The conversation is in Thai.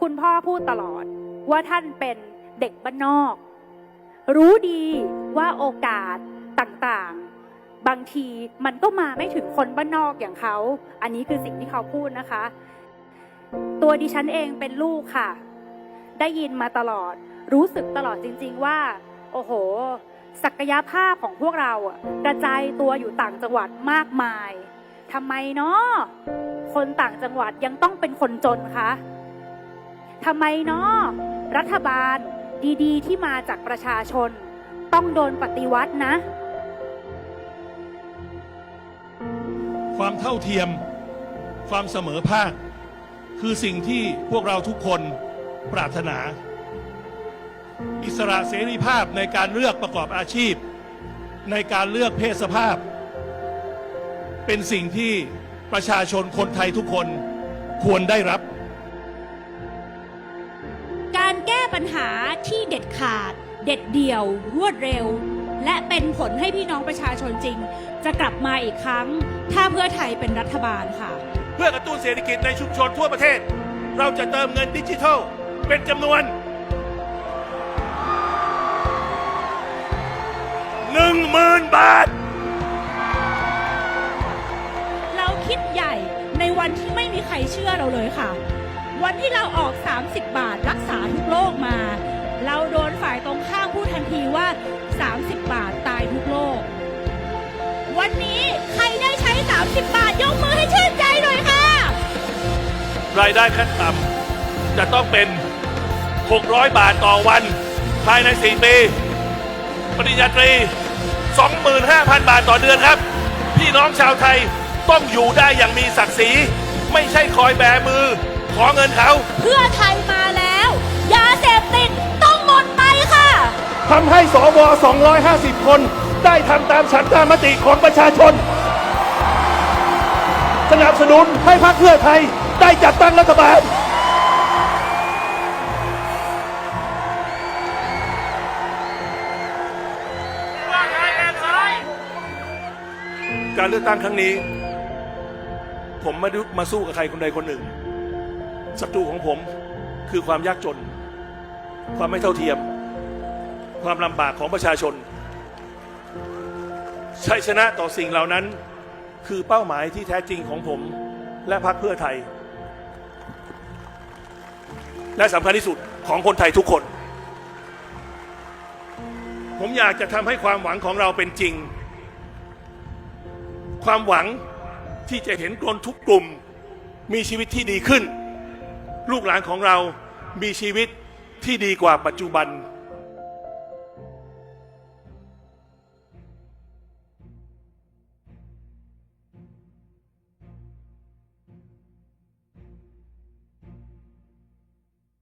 คุณพ่อพูดตลอดว่าท่านเป็นเด็กบ้านนอก รู้ดีว่าโอกาสต่างๆ บางทีมันก็มาไม่ถึงคนบ้านนอกอย่างเขา อันนี้คือสิ่งที่เขาพูดนะคะ ตัวดิฉันเองเป็นลูกค่ะ ได้ยินมาตลอด รู้สึกตลอดจริง ๆ ว่า โอ้โห ศักยภาพของพวกเราอะกระจายตัวอยู่ต่างจังหวัดมากมายทำไมเนาะคนต่างจังหวัดยังต้องเป็นคนจนคะ ทำไมเนาะรัฐบาลดีๆ ที่มาจากประชาชน ต้องโดนปฏิวัตินะ ความเท่าเทียม ความเสมอภาค คือสิ่งที่พวกเราทุกคนปรารถนา อิสระเสรีภาพในการเลือกประกอบอาชีพ ในการเลือกเพศสภาพ เป็นสิ่งที่ประชาชนคนไทยทุกคนควรได้รับ แก้ปัญหาที่เด็ดขาด เด็ดเดี่ยว รวดเร็ว และเป็นผลให้พี่น้องประชาชนจริง จะกลับมาอีกครั้ง ถ้าเพื่อไทยเป็นรัฐบาลค่ะ เพื่อกระตุ้นเศรษฐกิจในชุมชนทั่วประเทศ เราจะเติมเงินดิจิทัล เป็นจำนวนหนึ่งหมื่นบาท เราคิดใหญ่ในวันที่ไม่มีใครเชื่อเราเลยค่ะ วันที่เราออก 30 บาทรักษาทุกโรคมา เราโดนฝ่ายตรงข้ามพูดทันทีว่า 30 บาทตายทุกโรควันนี้ใครได้ใช้ 30 บาทยกมือให้ชื่นใจหน่อยค่ะ รายได้ขั้นต่ำจะต้องเป็น 600 บาทต่อวัน ภายใน 4 ปี ปริญญาตรี 25,000 บาทต่อเดือนครับ พี่น้องชาวไทยต้องอยู่ได้อย่างมีศักดิ์ศรี ไม่ใช่คอยแบมือ ขอเงินเขา เพื่อไทยมาแล้ว ยาเสพติดต้องหมดไปค่ะ ทำให้สว 250 คน ได้ทำตามฉันทามติของประชาชน สนับสนุนให้พรรคเพื่อไทยได้จัดตั้งรัฐบาล การเลือกตั้งครั้งนี้ ผมไม่ได้มาสู้กับใครคนใดคนหนึ่ง ศัตรูของผมคือความยากจน ความไม่เท่าเทียม ความลำบากของประชาชน ชัยชนะต่อสิ่งเหล่านั้น คือเป้าหมายที่แท้จริงของผม และพรรคเพื่อไทย และสำคัญที่สุดของคนไทยทุกคน ผมอยากจะทำให้ความหวังของเราเป็นจริง ความหวังที่จะเห็นคนทุกกลุ่มมีชีวิตที่ดีขึ้น ลูกหลานของเรามีชีวิตที่ดีกว่าปัจจุบัน